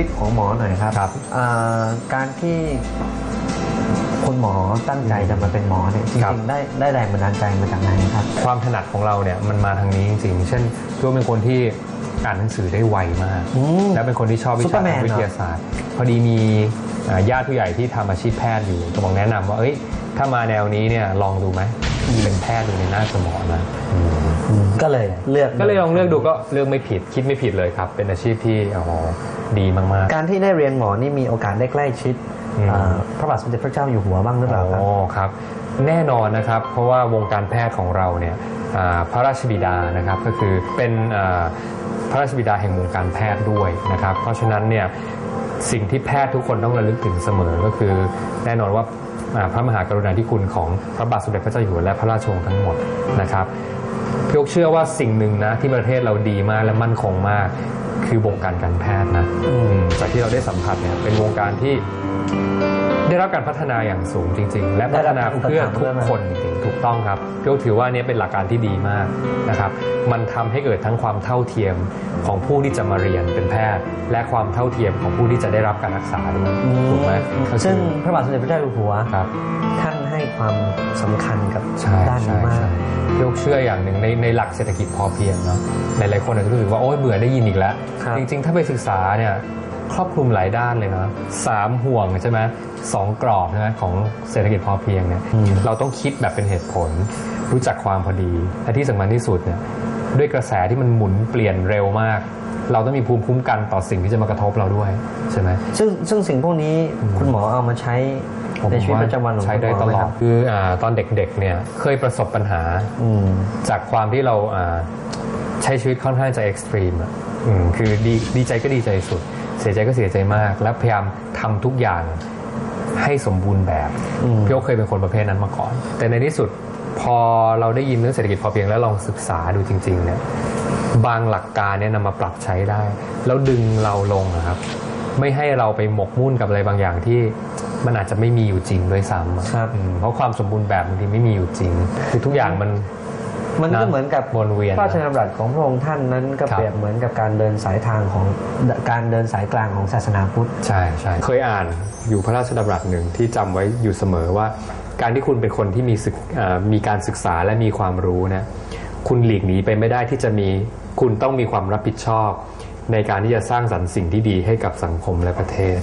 น่อยครับครับอ่าการที่คุณหมอตั้งใจจะมาเป็นหมอเนี่ยจครับริงๆได้ได้แรงบันดาลใจมาจากไหนครับ ความถนัดของเราเนี่ยมันมาทางนี้จริงๆ เช่นตัวเป็นคนที่อ่านหนังสือได้ไวมากอืมและเป็นคนที่ชอบวิซุปเปอชาร์แมนทางวิทยาศาสตร์ พอดีมีอ่าญาติผู้ใหญ่ที่ทำอาชีพแพทย์อยู่ก็บอกแนะนำว่าเอ้ยถ้ามาแนวนี้เนี่ยลองดูไหม เป็นแพทย์ดูในหน้าสมองนะอืมก็เลยเลือกก็เลยลองเลือกดูก็เลือกไม่ผิดคิดไม่ผิดเลยครับ เป็นอาชีพที่อ๋อดีมากๆ การที่ได้เรียนหมอนี่มีโอกาสได้ใกล้ชิดอืมอ่าพระบาทสมเด็จพระเจ้าอยู่หัวบ้างหรือเปล่าครับอ๋อครับแน่นอนนะครับ เพราะว่าวงการแพทย์ของเราเนี่ยอ่าพระราชบิดานะครับก็คือเป็นอ่าพระราชบิดาแห่งวงการแพทย์ด้วยนะครับ เพราะฉะนั้นเนี่ยสิ่งที่แพทย์ทุกคนต้องระลึกถึงเสมอก็คือ แน่นอนว่าอ่า พระมหากรุณาธิคุณของพระบาทสมเด็จพระเจ้าอยู่หัวและพระราชวงศ์ทั้งหมดนะครับพี่ยกเชื่อว่าสิ่งหนึ่งนะที่ประเทศเราดีมากและมั่นคงมากคือวงการการแพทย์นะจากที่เราได้สัมผัสเนี่ยเป็นวงการที่ ได้รับการพัฒนาอย่างสูงจริง ๆ และพัฒนาเพื่อทุกคนจริงๆถูกต้องครับพี่โอ๊คถือว่าเนี่ยเป็นหลักการที่ดีมากนะครับ มันทำให้เกิดทั้งความเท่าเทียมของผู้ที่จะมาเรียนเป็นแพทย์ และความเท่าเทียมของผู้ที่จะได้รับการรักษาด้วยถูกไหมก็คือซึ่งพระบาทสมเด็จพระเจ้าอยู่หัวครับท่านให้ความสำคัญกับใช่ด้านใช่นี้มากใช่พี่โอ๊คเชื่ออย่างหนึ่งในในหลักเศรษฐกิจพอเพียงเนาะหลายๆคนอาจจะรู้สึกว่าโอ๊ยเบื่อได้ยินอีกแล้วครับจริงๆ ถ้าไปศึกษาเนี่ย ครอบคลุมหลายด้านเลยนะสามห่วงใช่ไหมสองกรอบใช่ไหมของเศรษฐกิจพอเพียงเนี่ยเราต้องคิดแบบเป็นเหตุผล รู้จักความพอดีและที่สำคัญที่สุดเนี่ยด้วยกระแสที่มันหมุนเปลี่ยนเร็วมาก เราต้องมีภูมิคุ้มกันต่อสิ่งที่จะมากระทบเราด้วยใช่ไหมซึ่งซึ่งสิ่งพวกนี้คุณหมอเอามาใช้ผมในชีวิตประจำวันของใช้คุณได้หมอตไหมลอคดรับคืออาตอนเด็กๆเนี่ยเคยประสบปัญหาอืมจากความที่เราอ่าใช้ชีวิตค่อนข้างจะเอ็กซ์ตรีม อะอืมคือดีดีใจก็ดีใจสุด เสียใจก็เสียใจมาก และพยายามทำทุกอย่างให้สมบูรณ์แบบอืมพี่โอ๊คเคยเป็นคนประเภทนั้นมาก่อน แต่ในที่สุดพอเราได้ยินเรื่องเศรษฐกิจพอเพียงแล้วลองศึกษาดูจริง ๆ เนี่ยบางหลักการเนี่ยนำมาปรับใช้ได้ แล้วดึงเราลงอะครับ ไม่ให้เราไปหมกมุ่นกับอะไรบางอย่างที่มันอาจจะไม่มีอยู่จริงด้วยซ้ำอะครับอืมเพราะความสมบูรณ์แบบบางทีไม่มีอยู่จริงคือทุกอย่างมัน มันก็นะเหมือนกับวนเวียนพระราชดำรัสของพระองค์ท่านนั้นก็ครับเปรียบเหมือนกับการเดินสายทางของการเดินสายกลางของศาสนาพุทธใช่ใช่เคยอ่านอยู่พระราชดำรัสหนึ่งที่จำไว้อยู่เสมอว่า การที่คุณเป็นคนที่มีศึกเอ่อมีการศึกษาและมีความรู้นะคุณหลีกหนีไปไม่ได้ที่จะมีคุณต้องมีความรับผิดชอบ ในการที่จะสร้างสรรค์สิ่งที่ดีให้กับสังคมและประเทศ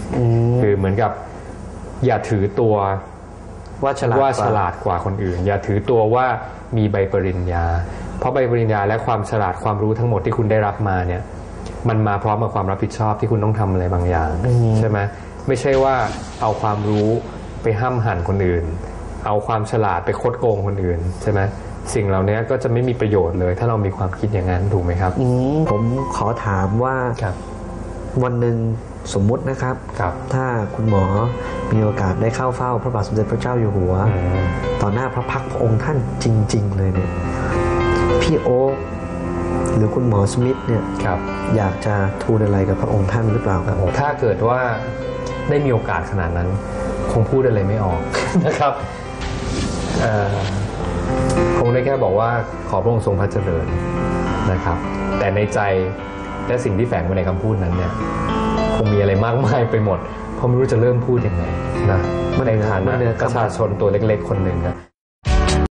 คือเหมือนกับอย่าถือตัว ว่าฉลาดว่ากว่าฉลาดกว่าคนอื่น อย่าถือตัวว่ามีใบปริญญา เพราะใบปริญญาและความฉลาดความรู้ทั้งหมดที่คุณได้รับมาเนี่ยมันมาพร้อมกับความรับผิดชอบที่คุณต้องทำอะไรบางอย่างใช่ไหมไม่ใช่ว่าเอาความรู้ไปห้ามหันคนอื่น เอาความฉลาดไปคดโกงคนอื่นใช่ไหมสิ่งเหล่านี้ก็จะไม่มีประโยชน์เลย ถ้าเรามีความคิดอย่างนั้นถูกไหมครับอืมผมขอถามว่าครับวันหนึ่งสมมุตินะครับครับถ้าคุณหมอ มีโอกาสได้เข้าเฝ้าพระบาทสมเด็จพระเจ้าอยู่หัวอืมต่อหน้าพระพักตร์พระองค์ท่านจริง ๆ เลยเนี่ยพี่โอ๊คหรือคุณหมอสมิธเนี่ยครับอยากจะทูลอะไรกับพระองค์ท่านหรือเปล่าครับถ้าเกิดว่าได้มีโอกาสขนาดนั้น คงพูดอะไรไม่ออกนะครับเอ่อคงได้แค่บอกว่าขอพระองค์ทรงพระเจริญนะครับ แต่ในใจและสิ่งที่แฝงไว้ในคำพูดนั้นเนี่ยคงมีอะไรมากมายไปหมด เพราะไม่รู้จะเริ่มพูดยังไงนะในฐานะมันเหนือประชาชนตัวเล็กๆ คนหนึ่งนะ